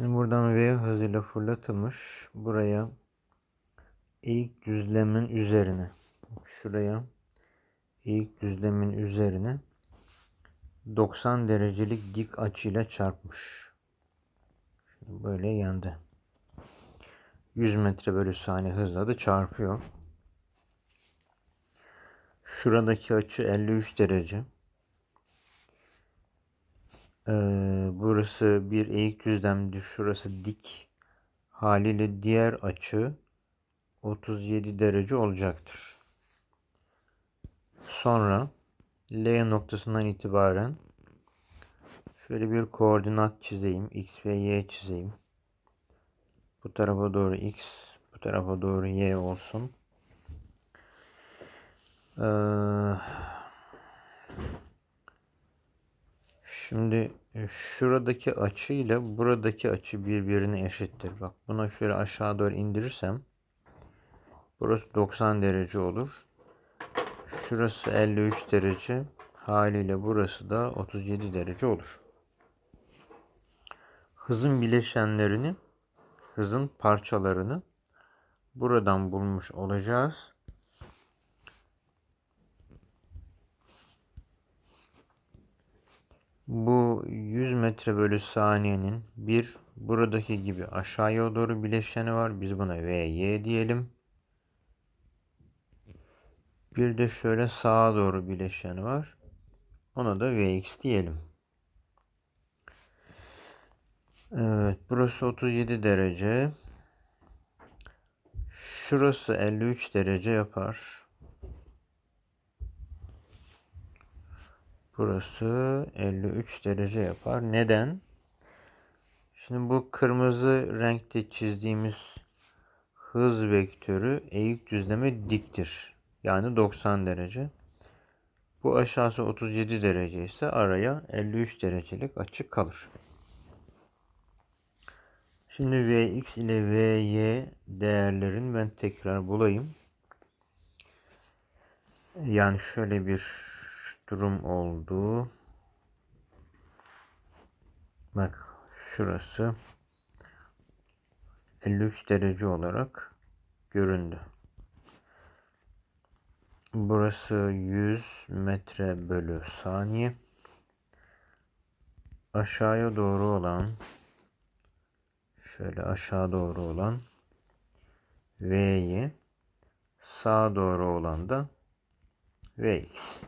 Şimdi buradan V hızıyla fırlatılmış. Buraya ilk düzlemin üzerine. Şuraya ilk düzlemin üzerine 90 derecelik dik açıyla çarpmış. Şimdi böyle yandı. 100 metre bölü saniye hızla da çarpıyor. Şuradaki açı 53 derece. Ee, burası bir eğik düzlemdi. Şurası dik. Haliyle diğer açı 37 derece olacaktır. Sonra L noktasından itibaren şöyle bir koordinat çizeyim. X ve Y çizeyim. Bu tarafa doğru X, bu tarafa doğru Y olsun. Ee, şimdi şuradaki açı ile buradaki açı birbirine eşittir. Bak buna şöyle aşağı doğru indirirsem burası 90 derece olur. Şurası 53 derece. Haliyle burası da 37 derece olur. Hızın bileşenlerini, hızın parçalarını buradan bulmuş olacağız. Bu 100 metre bölü saniyenin bir buradaki gibi aşağıya doğru bileşeni var. Biz buna VY diyelim. Bir de şöyle sağa doğru bileşeni var. Ona da Vx diyelim. Evet burası 37 derece. Şurası 53 derece yapar. Burası 53 derece yapar. Neden? Şimdi bu kırmızı renkte çizdiğimiz hız vektörü eğik düzleme diktir. Yani 90 derece. Bu aşağısı 37 derece ise araya 53 derecelik açık kalır. Şimdi Vx ile Vy değerlerini ben tekrar bulayım. Yani şöyle bir durum oldu. Bak şurası 53 derece olarak göründü. Burası 100 metre bölü saniye. Aşağıya doğru olan şöyle aşağı doğru olan V'yi sağa doğru olan da Vx.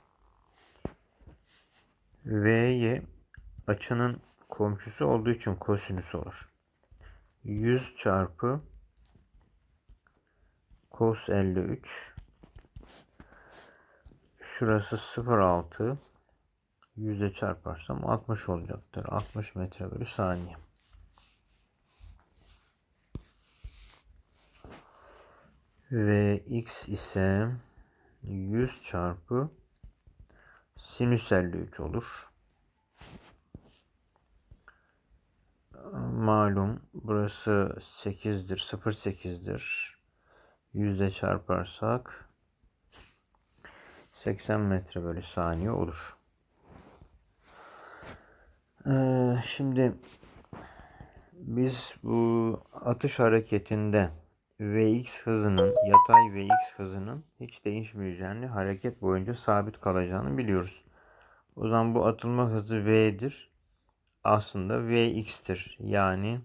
V'yi açının komşusu olduğu için kosinüs olur. 100 çarpı cos 53 Şurası 0.6 yüzde çarparsam 60 olacaktır. 60 metre bölü saniye. Ve x ise 100 çarpı sinüs 53 olur. Malum burası 8'dir. 0.8'dir. Yüzde çarparsak 80 metre bölü saniye olur. Ee, şimdi biz bu atış hareketinde Vx hızının yatay Vx hızının hiç değişmeyeceğini hareket boyunca sabit kalacağını biliyoruz. O zaman bu atılma hızı V'dir. Aslında Vx'tir. Yani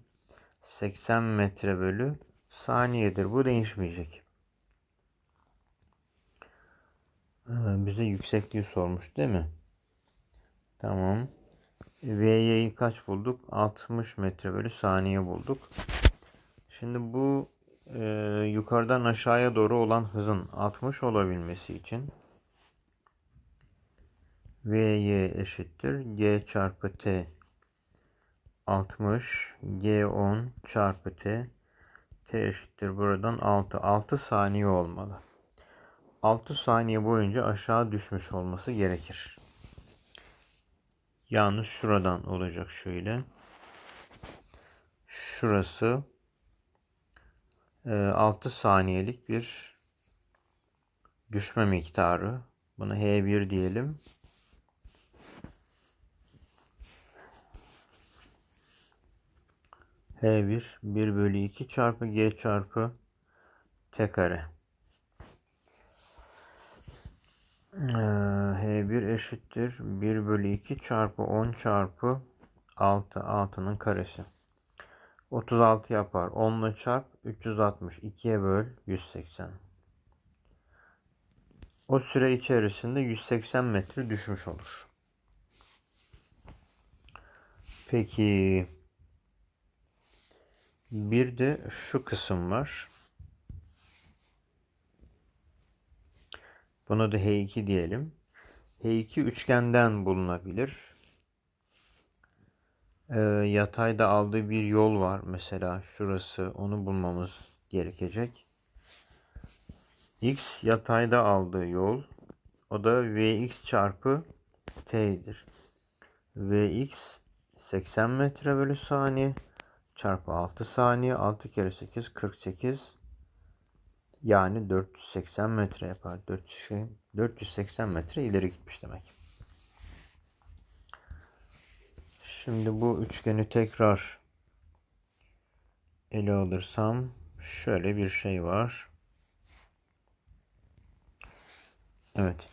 80 metre bölü saniyedir. Bu değişmeyecek. bize yüksekliği sormuş değil mi? Tamam. V'yi kaç bulduk? 60 metre bölü saniye bulduk. Şimdi bu e, yukarıdan aşağıya doğru olan hızın 60 olabilmesi için Vy eşittir G çarpı T 60 G10 çarpı T T eşittir buradan 6 6 saniye olmalı. 6 saniye boyunca aşağı düşmüş olması gerekir. Yalnız şuradan olacak şöyle. Şurası 6 e, saniyelik bir düşme miktarı. Buna H1 diyelim. H1 1 bölü 2 çarpı G çarpı T kare. Ee, H1 eşittir 1 bölü 2 çarpı 10 çarpı 6 6'nın karesi. 36 yapar. 10 ile çarp 360. 2'ye böl 180. O süre içerisinde 180 metre düşmüş olur. Peki bir de şu kısım var. Buna da H2 diyelim. H2 üçgenden bulunabilir. Ee, yatayda aldığı bir yol var. Mesela şurası. Onu bulmamız gerekecek. X yatayda aldığı yol. O da Vx çarpı T'dir. Vx 80 metre bölü saniye çarpı 6 saniye 6 kere 8 48 yani 480 metre yapar. 480 metre ileri gitmiş demek. Şimdi bu üçgeni tekrar ele alırsam şöyle bir şey var. Evet.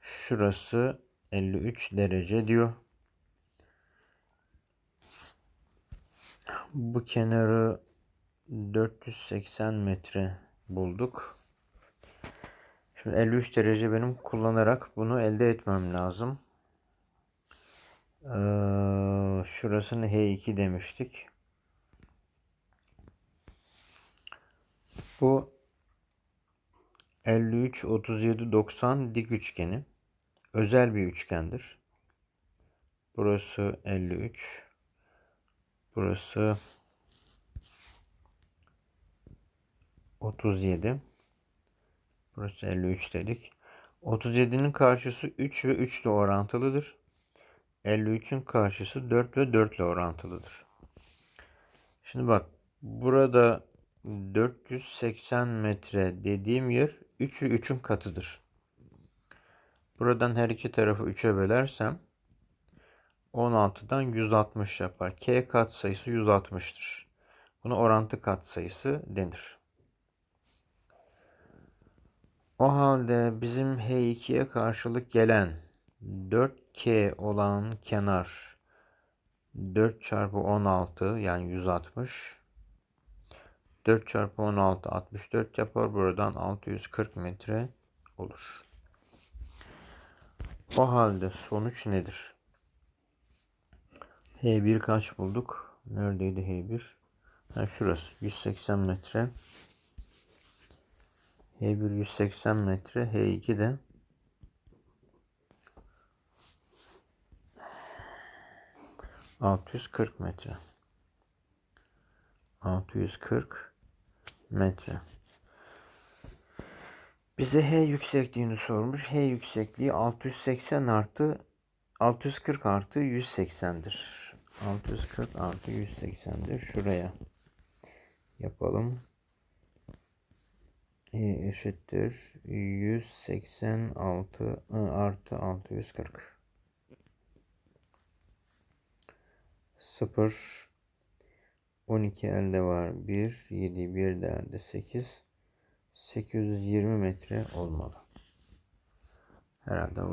Şurası 53 derece diyor. Bu kenarı 480 metre bulduk. Şimdi 53 derece benim kullanarak bunu elde etmem lazım. Ee, şurasını H2 demiştik. Bu 53 37 90 dik üçgeni özel bir üçgendir. Burası 53 Burası 37. Burası 53 dedik. 37'nin karşısı 3 ve 3 ile orantılıdır. 53'ün karşısı 4 ve 4 ile orantılıdır. Şimdi bak burada 480 metre dediğim yer 3 ve 3'ün katıdır. Buradan her iki tarafı 3'e bölersem 16'dan 160 yapar. K katsayısı 160'tır. Buna orantı katsayısı denir. O halde bizim H2'ye karşılık gelen 4K olan kenar 4 çarpı 16 yani 160 4 çarpı 16 64 yapar. Buradan 640 metre olur. O halde sonuç nedir? H1 kaç bulduk? Neredeydi H1? Ha, şurası 180 metre. H1 180 metre. H2 de ...640 metre. 640 metre. Bize H yüksekliğini sormuş. H yüksekliği 680 artı 640 artı 180'dir. 640 artı 180'dir. Şuraya yapalım. E eşittir 186 artı 640. 0 12 elde var. 1 7 1 de elde 8 820 metre olmalı. Herhalde var.